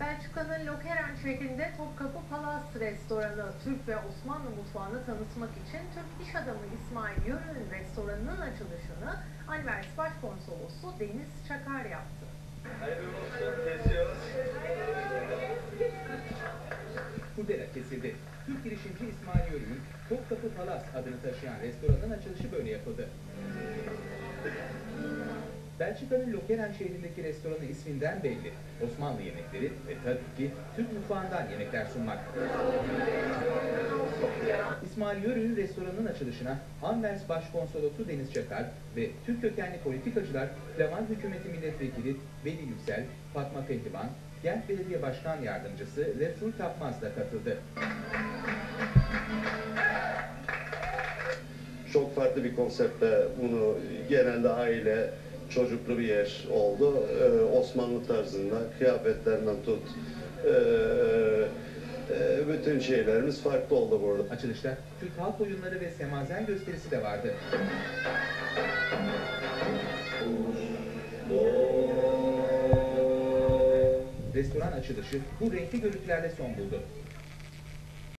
Belçika'nın Lokeren şehrinde Topkapı Palace restoranı Türk ve Osmanlı mutfağını tanıtmak için Türk iş adamı İsmail Yörük'ün restoranının açılışını Anvers Başkonsolosu Deniz Çakar yaptı. Kurdela kesildi. Türk girişimci İsmail Yörük'ün Topkapı Palas adını taşıyan restoranın açılışı böyle yapıldı. Belçika'nın Lokeren şehrindeki restoranı isminden belli. Osmanlı yemekleri ve tabii ki Türk mutfağından yemekler sunmak. İsmail Yörük'ün restoranının açılışına Anvers Başkonsolosu Deniz Çakar ve Türk kökenli politikacılar Flaman Hükümeti Milletvekili Veli Yüksel, Fatma Pehlivan, Gent Belediye Başkan Yardımcısı Resul Tapmaz da katıldı. Çok farklı bir konseptle bunu genelde aile çocuklu bir yer oldu. Ee, Osmanlı tarzında kıyafetlerinden tut ee, e, bütün şeylerimiz farklı oldu burada. Açılışta Türk halk oyunları ve semazen gösterisi de vardı. Restoran açılışı bu renkli görüntülerle son buldu.